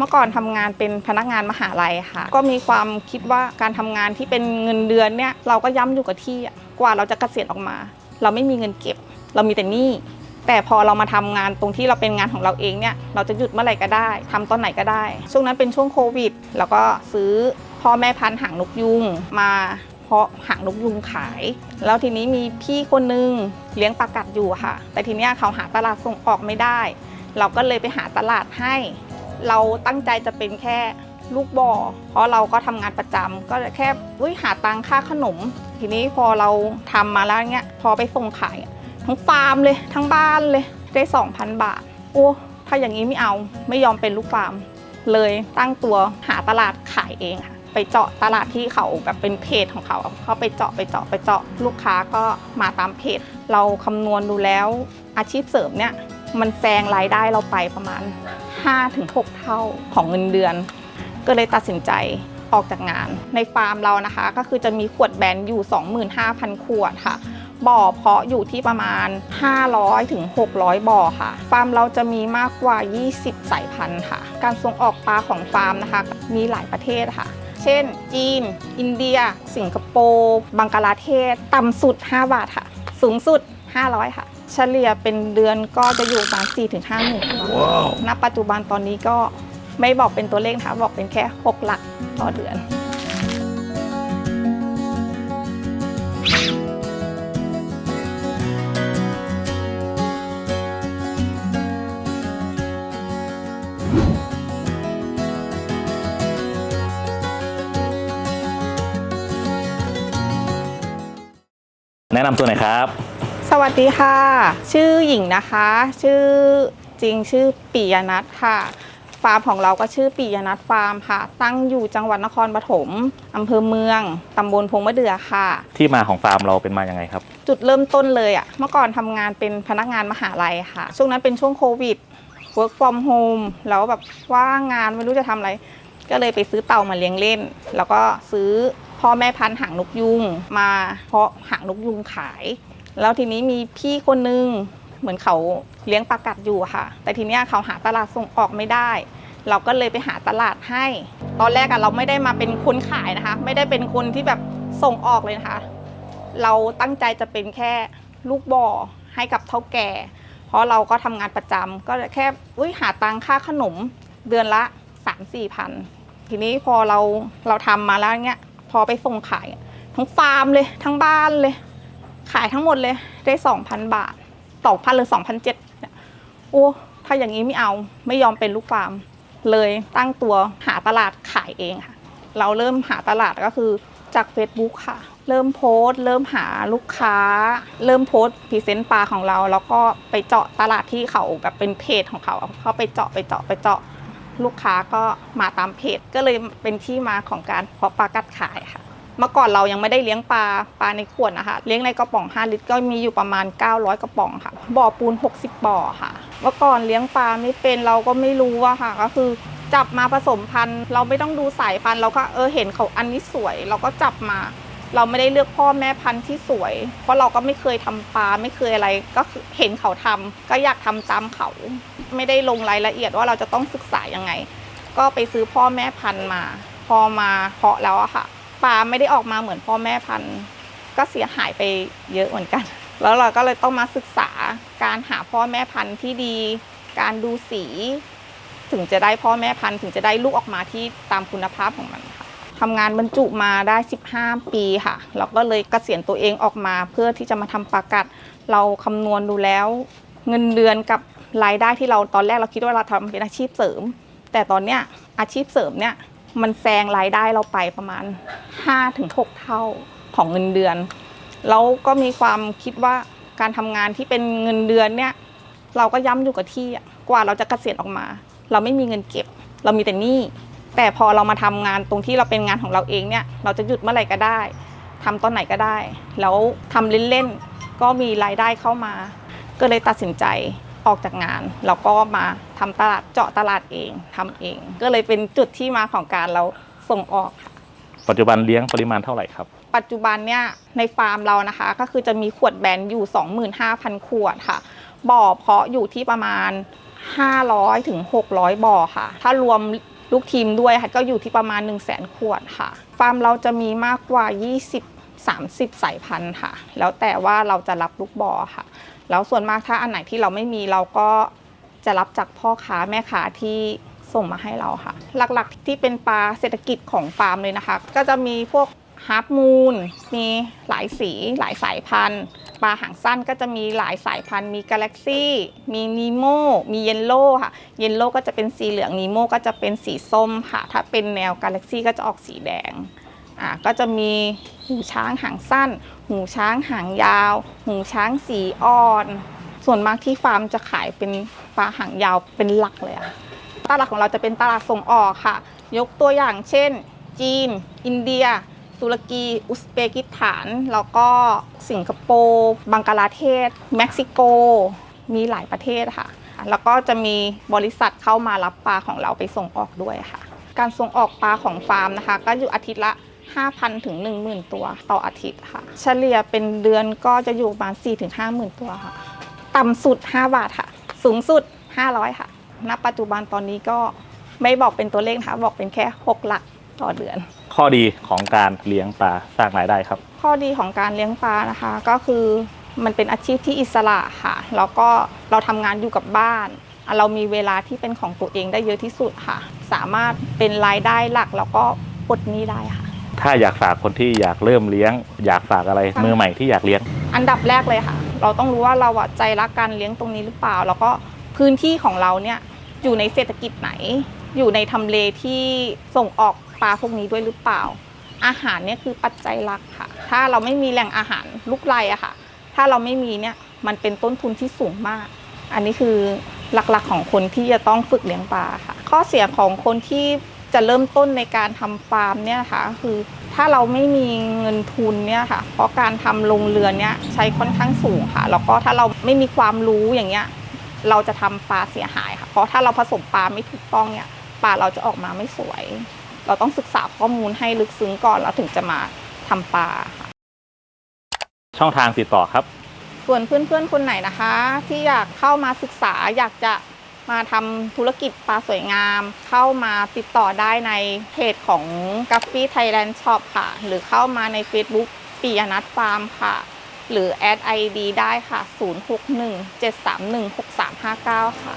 เมื่อก่อนทำงานเป็นพนักงานมหาลัยค่ะ ก็มีความคิดว่าการทำงานที่เป็นเงินเดือนเนี่ยเราก็ย้ำอยู่กับที่กว่าเราจะเกษียณออกมา เราไม่มีเงินเก็บ เรามีแต่หนี้แต่พอเรามาทำงานตรงที่เราเป็นงานของเราเองเนี่ยเราจะหยุดเมื่อไหร่ก็ได้ทำตอนไหนก็ได้ ช่วงนั้นเป็นช่วงโควิด แล้วก็ซื้อพ่อแม่พันธุ์หางนกยุงมาเพาะหางนกยุงขาย แล้วทีนี้มีพี่คนนึงเลี้ยงปลากัดอยู่ค่ะ แต่ทีนี้เขาหาตลาดส่งออกไม่ได้ เราก็เลยไปหาตลาดให้ เราตั้งใจจะเป็นแค่ลูกบ่อเพราะเราก็ทำงานประจำก็แค่อุ้ยหาตังค่าขนม ทีนี้พอเราทำมาแล้วเงี้ยพอไปส่งขายทั้งฟาร์มเลยทั้งบ้านเลยได้2,000 บาทโอ้ถ้าอย่างนี้ไม่เอาไม่ยอมเป็นลูกฟาร์ม เลยตั้งตัวหาตลาดขายเองค่ะไปเจาะตลาดที่เขาแบบเป็นเพจของเขาเขาไปเจาะไปเจาะไปเจาะลูกค้าก็มาตามเพจ เราคำนวณดูแล้วอาชีพเสริมเนี่ยมันแซงรายได้เราไปประมาณ 5-6 เท่าของเงินเดือน ก็เลยตัดสินใจออกจากงาน ในฟาร์มเรานะคะ ก็คือจะมีขวดแบนอยู่ 25,000 ขวดค่ะบ่อเพาะอยู่ที่ประมาณ 500ถึง600 บ่อค่ะ ฟาร์มเราจะมีมากกว่า 20 สายพันธุ์ค่ะ การส่งออกปลาของฟาร์มนะคะ มีหลายประเทศค่ะ เช่น จีน อินเดีย สิงคโปร์ บังกลาเทศ ต่ำสุด 5 บาทค่ะ สูงสุด 500 ค่ะ เฉลี่ยเป็นเดือนก็จะอยู่ประมาณ4ถึง5หมื่นณปัจจุบันตอนนี้ก็ไม่บอกเป็นตัวเลขนะคะบอกเป็นแค่ 6 หลักต่อเดือน แนะนำตัวหน่อยครับ สวัสดีค่ะ ชื่อหญิงนะคะ ชื่อจริงชื่อปิยนัทค่ะ ฟาร์มของเราก็ชื่อปิยนัทฟาร์มค่ะ ตั้งอยู่จังหวัดนครปฐมอำเภอเมือง ตำบลพงมะเดือค่ะ ที่มาของฟาร์มเราเป็นมาอย่างไงครับ จุดเริ่มต้นเลยอะ่ะ เมื่อก่อนทำงานเป็นพนักงานมหาลัยค่ะ ช่วงนั้นเป็นช่วงโควิด work from home แล้วแบบว่างงานไม่รู้จะทำอะไร ก็เลยไปซื้อเต่ามาเลี้ยงเล่น แล้วก็ซื้อพ่อแม่พันธุ์หางนกยุงมาเพาะหางนกยุงขาย แล้วทีนี้มีพี่คนนึงเหมือนเขาเลี้ยงปลากัดอยู่ค่ะ แต่ทีเนี้ยเขาหาตลาดส่งออกไม่ได้ เราก็เลยไปหาตลาดให้ ตอนแรกอะเราไม่ได้มาเป็นคนขายนะคะ ไม่ได้เป็นคนที่แบบส่งออกเลยนะคะ เราตั้งใจจะเป็นแค่ลูกบ่อให้กับเท่าแก่ เพราะเราก็ทำงานประจำก็แค่อุ้ยหาตังค่าขนมเดือนละ3 4มสี่พันทีนี้พอเราเราทำมาแล้วเนี้ยพอไปส่งขายทั้งฟาร์มเลยทั้งบ้านเลย ขายทั้งหมดเลยได้สองพันบาทสองพันหรือสองพันเจ็ดโอ้ถ้าอย่างนี้ไม่เอาไม่ยอมเป็นลูกฟาร์ม เลยตั้งตัวหาตลาดขายเองค่ะ เราเริ่มหาตลาดก็คือจาก Facebook ค่ะ เริ่มโพสต์เริ่มหาลูกค้า เริ่มโพสต์พรีเซนต์ปลาของเรา แล้วก็ไปเจาะตลาดที่เขาแบบเป็นเพจของเขาเขาไปเจาะไปเจาะไปเจาะลูกค้าก็มาตามเพจก็เลยเป็นที่มาของการเพาะปลากัดขายค่ะ เมื่อก่อนเรายังไม่ได้เลี้ยงปลาปลาในขวดนะคะ เลี้ยงในกระป๋อง 5 ลิตรก็มีอยู่ประมาณ 900 กระป๋องค่ะ บ่อปูน 60 บ่อค่ะ เมื่อก่อนเลี้ยงปลาไม่เป็นเราก็ไม่รู้อะค่ะ ก็คือจับมาผสมพันธุ์ เราไม่ต้องดูสายพันธุ์เราก็เออเห็นเขาอันนี้สวย เราก็จับมา เราไม่ได้เลือกพ่อแม่พันธุ์ที่สวย เพราะเราก็ไม่เคยทำปลาไม่เคยอะไร ก็เห็นเขาทำก็อยากทำตามเขา ไม่ได้ลงรายละเอียดว่าเราจะต้องศึกษายังไง ก็ไปซื้อพ่อแม่พันธุ์มา พอมาเพาะแล้วอะค่ะ ปลาไม่ได้ออกมาเหมือนพ่อแม่พันธุ์ก็เสียหายไปเยอะเหมือนกัน แล้วเราก็เลยต้องมาศึกษาการหาพ่อแม่พันธุ์ที่ดี การดูสี ถึงจะได้พ่อแม่พันธุ์ถึงจะได้ลูกออกมาที่ตามคุณภาพของมันค่ะทำงานบรรจุมาได้ 15 ปีค่ะ เราก็เลยเกษียณตัวเองออกมาเพื่อที่จะมาทำปากัด เราคำนวณดูแล้ว เงินเดือนกับรายได้ที่เราตอนแรกเราคิดว่าเราทำเป็นอาชีพเสริม แต่ตอนเนี้ยอาชีพเสริมเนี่ย มันแซงรายได้เราไปประมาณ 5-6 เท่าของเงินเดือน แล้วก็มีความคิดว่าการทำงานที่เป็นเงินเดือนเนี่ย เราก็ย้ำอยู่กับที่กว่าเราจะเกษียณออกมา เราไม่มีเงินเก็บ เรามีแต่หนี้แต่พอเรามาทำงานตรงที่เราเป็นงานของเราเองเนี่ย เราจะหยุดเมื่อไหร่ก็ได้ทำตอนไหนก็ได้ แล้วทำเล่นๆก็มีรายได้เข้ามา ก็เลยตัดสินใจ ออกจากงานแล้วก็มาทำตลาดเจาะตลาดเองทำเอง ก็เลยเป็นจุดที่มาของการเราส่งออกค่ะปัจจุบันเลี้ยงปริมาณเท่าไหร่ครับ ปัจจุบันเนี่ยในฟาร์มเรานะคะ ก็คือจะมีขวดแบนอยู่ 25,000 ขวดค่ะ บ่อเพาะอยู่ที่ประมาณ 500ถึง600 บ่อค่ะ ถ้ารวมลูกทีมด้วยค่ะก็อยู่ที่ประมาณ 1 0 0 0 0แสนขวดค่ะ ฟาร์มเราจะมีมากกว่า 20 30 สายพันธุ์ค่ะ แล้วแต่ว่าเราจะรับลูกบ่อค่ะ แล้วส่วนมากถ้าอันไหนที่เราไม่มีเราก็จะรับจากพ่อค้าแม่ค้าที่ส่งมาให้เราค่ะ หลักๆที่เป็นปลาเศรษฐกิจของฟาร์มเลยนะคะ ก็จะมีพวกฮาร์ปมูนมีหลายสีหลายสายพันธุ์ปลาหางสั้นก็จะมีหลายสายพันธุ์ มีกาแล็กซี่ มีนีโมมีเยลโล่ค่ะ เยลโล่ก็จะเป็นสีเหลืองนีโมก็จะเป็นสีส้มค่ะ ถ้าเป็นแนวกาแล็กซี่ก็จะออกสีแดง อะก็จะมีหูช้างหางสั้น หูช้างหางยาว หูช้างสีอ่อน ส่วนมากที่ฟาร์มจะขายเป็นปลาหางยาวเป็นหลักเลยอะตลาดของเราจะเป็นตลาดส่งออกค่ะ ยกตัวอย่างเช่น จีน อินเดีย ตุรกี อุซเบกิสถาน แล้วก็สิงคโปร์บังกลาเทศ เม็กซิโก มีหลายประเทศค่ะ แล้วก็จะมีบริษัทเข้ามารับปลาของเราไปส่งออกด้วยค่ะ การส่งออกปลาของฟาร์มนะคะ ก็อยู่อาทิตย์ละ 5,000 ถึง 10,000 ตัวต่ออาทิตย์ค่ะ เฉลี่ยเป็นเดือนก็จะอยู่ประมาณ 4 ถึง 50,000 ตัวค่ะ ต่ำสุด 5 บาทค่ะ สูงสุด 500 ค่ะ ณ ปัจจุบันตอนนี้ก็ไม่บอกเป็นตัวเลขนะคะบอกเป็นแค่ 6 หลักต่อเดือน ข้อดีของการเลี้ยงปลาสร้างรายได้ครับ ข้อดีของการเลี้ยงปลานะคะก็คือมันเป็นอาชีพที่อิสระค่ะ แล้วก็เราทำงานอยู่กับบ้านอะเรามีเวลาที่เป็นของตัวเองได้เยอะที่สุดค่ะ สามารถเป็นรายได้หลักแล้วก็ปลดหนี้ได้ค่ะ ถ้าอยากฝากคนที่อยากเริ่มเลี้ยง อยากฝากอะไรค่ะมือใหม่ที่อยากเลี้ยง อันดับแรกเลยค่ะ เราต้องรู้ว่าเราอะใจรักการเลี้ยงตรงนี้หรือเปล่า แล้วก็พื้นที่ของเราเนี่ยอยู่ในเศรษฐกิจไหน อยู่ในทำเลที่ส่งออกปลาพวกนี้ด้วยหรือเปล่า อาหารเนี่ยคือปัจจัยหลักค่ะ ถ้าเราไม่มีแหล่งอาหารลูกไรอะค่ะ ถ้าเราไม่มีเนี่ยมันเป็นต้นทุนที่สูงมาก อันนี้คือหลักๆของคนที่จะต้องฝึกเลี้ยงปลาค่ะ ข้อเสียของคนที่ จะเริ่มต้นในการทำฟาร์มเนี่ยนะคะคือถ้าเราไม่มีเงินทุนเนี่ยค่ะ เพราะการทำโรงเรือนเนี่ยใช้ค่อนข้างสูงค่ะ แล้วก็ถ้าเราไม่มีความรู้อย่างเงี้ยเราจะทำปลาเสียหายค่ะ เพราะถ้าเราผสมปลาไม่ถูกต้องเนี่ยปลาเราจะออกมาไม่สวย เราต้องศึกษาข้อมูลให้ลึกซึ้งก่อนแล้วถึงจะมาทำปลาค่ะ ช่องทางติดต่อครับ ส่วนเพื่อนๆคนไหนนะคะ ที่อยากเข้ามาศึกษาอยากจะ มาทำธุรกิจปลาสวยงาม เข้ามาติดต่อได้ในเพจของกัฟฟี่ไทยแลนด์ช็อปค่ะ หรือเข้ามาใน Facebook ปียนัทฟาร์มค่ะ หรือแอดไอดีได้ค่ะ 0617316359 ค่ะ